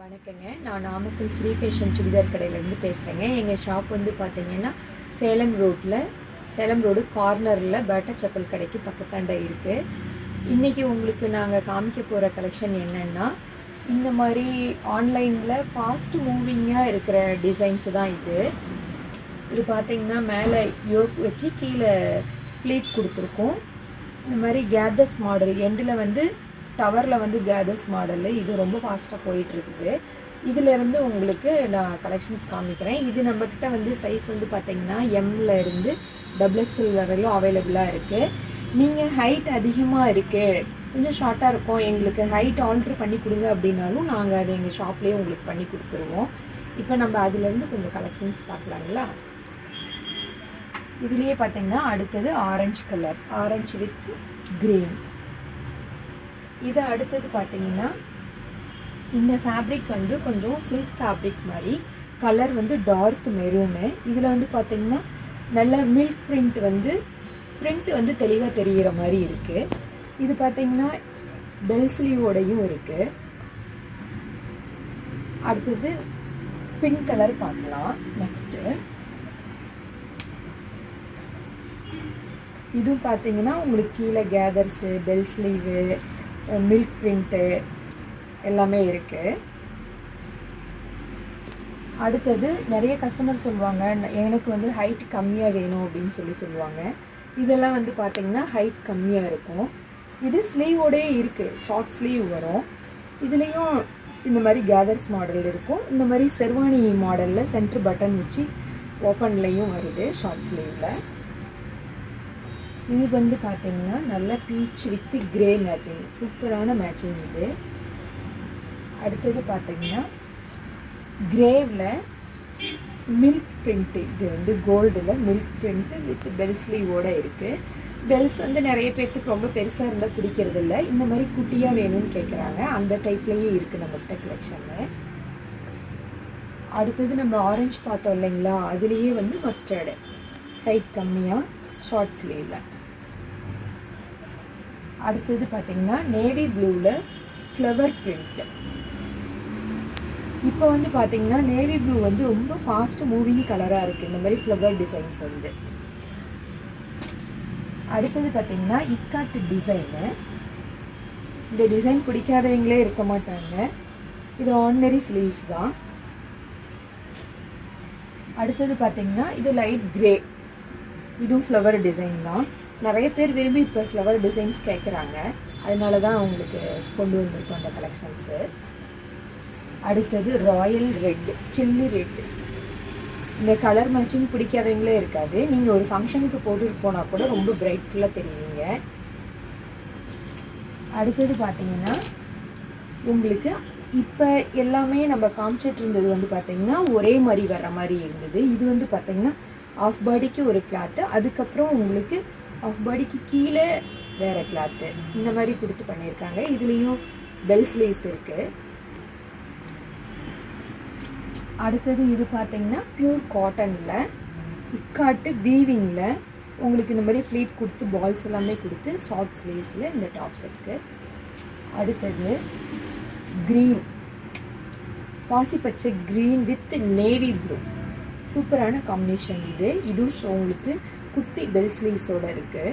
வணக்கங்க. நான் நாமக்கல் ஸ்ரீ ஃபேஷன் சுடிதார் கடையிலேருந்து பேசுகிறேங்க எங்கள் ஷாப் வந்து பார்த்தீங்கன்னா சேலம் ரோட்டில் சேலம் ரோடு கார்னரில் பேட்டா செப்பல் கடைக்கு பக்கத்தாண்ட இருக்குது இன்றைக்கி உங்களுக்கு நாங்கள் காமிக்க போகிற கலெக்ஷன் என்னென்னா இந்த மாதிரி ஆன்லைனில் ஃபாஸ்ட் மூவிங்காக இருக்கிற டிசைன்ஸு தான் இது. இது பார்த்தீங்கன்னா மேலே யோக் வச்சு கீழே ஃப்ளீட் கொடுத்துருக்கோம். இந்த மாதிரி கேதர்ஸ் மாடல் எண்டில் வந்து டவரில் வந்து கேதர்ஸ் மாடலு இது ரொம்ப ஃபாஸ்ட்டாக போயிட்டுருக்குது. இதிலேருந்து உங்களுக்கு நான் கலெக்ஷன்ஸ் காமிக்கிறேன். இது நம்மக்கிட்ட வந்து சைஸ் வந்து பார்த்தீங்கன்னா எம்மில் இருந்து டபுள் எக்ஸ்எல் வரையிலும் அவைலபிளாக இருக்குது நீங்கள் ஹைட் அதிகமாக இருக்குது கொஞ்சம் ஷார்ட்டாக இருக்கும். எங்களுக்கு ஹைட் ஆல்ட்ரு பண்ணி கொடுங்க அப்படின்னாலும் நாங்கள் அதை எங்கள் ஷாப்லேயே உங்களுக்கு பண்ணி கொடுத்துருவோம். இப்போ நம்ம அதுலேருந்து கொஞ்சம் கலெக்ஷன்ஸ் பார்க்கலாங்களா? இதுலேயே பார்த்தீங்கன்னா அடுத்தது orange colour orange with green இது அடுத்தது பார்த்தீங்கன்னா இந்த ஃபேப்ரிக் வந்து கொஞ்சம் சில்க் ஃபேப்ரிக் மாதிரி கலர் வந்து டார்க் மெரூனு இதில் வந்து பார்த்தீங்கன்னா நல்ல மில்க் பிரிண்ட் வந்து பிரிண்ட் வந்து தெளிவாக தெரிகிற மாதிரி இருக்குது இது பார்த்தீங்கன்னா பெல் ஸ்லீவோடையும் இருக்குது அடுத்தது பிங்க் கலர் பார்க்கலாம். நெக்ஸ்ட்டு இதுவும் பார்த்தீங்கன்னா உங்களுக்கு கீழே gathers bell sleeve milk print எல்லாமே இருக்குது அடுத்தது நிறைய கஸ்டமர் சொல்லுவாங்க எனக்கு வந்து ஹைட் கம்மியாக வேணும் அப்படின்னு சொல்லி சொல்லுவாங்க. இதெல்லாம் வந்து பார்த்திங்கன்னா ஹைட் கம்மியாக இருக்கும். இது ஸ்லீவோடயே இருக்குது ஷார்ட் ஸ்லீவ் வரும். இதுலேயும் இந்த மாதிரி கேதர்ஸ் மாடல் இருக்கும். இந்த மாதிரி செர்வானி மாடலில் சென்ட்ரு பட்டன் வச்சு ஓப்பன்லேயும் வருது ஷார்ட் ஸ்லீவில் இது வந்து பார்த்தீங்கன்னா நல்லா பீச் வித் கிரே மேட்சிங் சூப்பரான மேட்சிங் இது. அடுத்தது பார்த்தீங்கன்னா கிரேவில் மில்க் பிரிண்ட்டு இது வந்து கோல்டில் மில்க் பிரிண்ட்டு வித் பெல் இருக்குது பெல்ஸ் வந்து நிறைய பேர்த்துக்கு ரொம்ப பெருசாக இருந்தால் பிடிக்கிறது இல்லை இந்த மாதிரி குட்டியாக வேணும்னு கேட்குறாங்க அந்த டைப்லேயே இருக்குது நம்மகிட்ட கலெக்ஷனில் அடுத்தது நம்ம ஆரஞ்சு பார்த்தோம் இல்லைங்களா? அதுலேயே வந்து மஸ்டர்டு டைட் கம்மியாக ஷார்ட் ஸ்லீவில் அடுத்தது பார்த்தீங்கன்னா நேவி ப்ளூவில் ஃப்ளவர் பிரிண்ட் இப்போ வந்து பார்த்தீங்கன்னா நேவி ப்ளூ வந்து ரொம்ப ஃபாஸ்ட் மூவிங் கலராக இருக்குது இந்த மாதிரி ஃப்ளவர் டிசைன்ஸ் வந்து. அடுத்தது பார்த்தீங்கன்னா இக்காட்டு டிசைனு இந்த டிசைன் பிடிக்காதவங்களே இருக்க மாட்டாங்க. இது ஆர்டினரி ஸ்லீவ்ஸ் தான். அடுத்தது பார்த்தீங்கன்னா இது லைட் கிரே இதுவும் ஃப்ளவர் டிசைன் தான். நிறைய பேர் விரும்பி இப்போ ஃப்ளவர் டிசைன்ஸ் கேட்குறாங்க அதனால தான் உங்களுக்கு கொண்டு வந்திருக்கோம் அந்த கலெக்ஷன்ஸு அடுத்தது ராயல் ரெட் சில்லி ரெட் இந்த கலர் மேட்சிங் பிடிக்காதவங்களே இருக்காது. நீங்கள் ஒரு ஃபங்க்ஷனுக்கு போட்டுட்டு போனால் கூட ரொம்ப பிரைட்ஃபுல்லாக தெரியுவீங்க அடுத்தது பார்த்தீங்கன்னா உங்களுக்கு இப்போ எல்லாமே நம்ம காமிச்சிட்டு இருந்தது வந்து பார்த்தீங்கன்னா ஒரே மாதிரி வர்ற மாதிரி இருந்தது. இது வந்து பார்த்தீங்கன்னா ஆஃப் பாடிக்கு ஒரு கிளாத்து அதுக்கப்புறம் உங்களுக்கு ஆஃப் பாடிக்கு கீழே வேற கிளாத்து இந்த மாதிரி கொடுத்து பண்ணியிருக்காங்க. இதுலேயும் பெல் ஸ்லீவ்ஸ் இருக்குது அடுத்தது இது பார்த்தீங்கன்னா பியூர் காட்டனில் இக்காட்டு வீவிங்கில் உங்களுக்கு இந்த மாதிரி ஃப்ளீட் கொடுத்து பால்ஸ் எல்லாமே கொடுத்து ஷார்ட் ஸ்லீவ்ஸில் இந்த டாப்ஸ் இருக்குது அடுத்தது க்ரீன் பாசி பச்சை க்ரீன் வித் நேவி ப்ளூ சூப்பரான காம்பினேஷன் இது. இதுவும் உங்களுக்கு குட்டி பெல் ஸ்லீவ்ஸோடு இருக்குது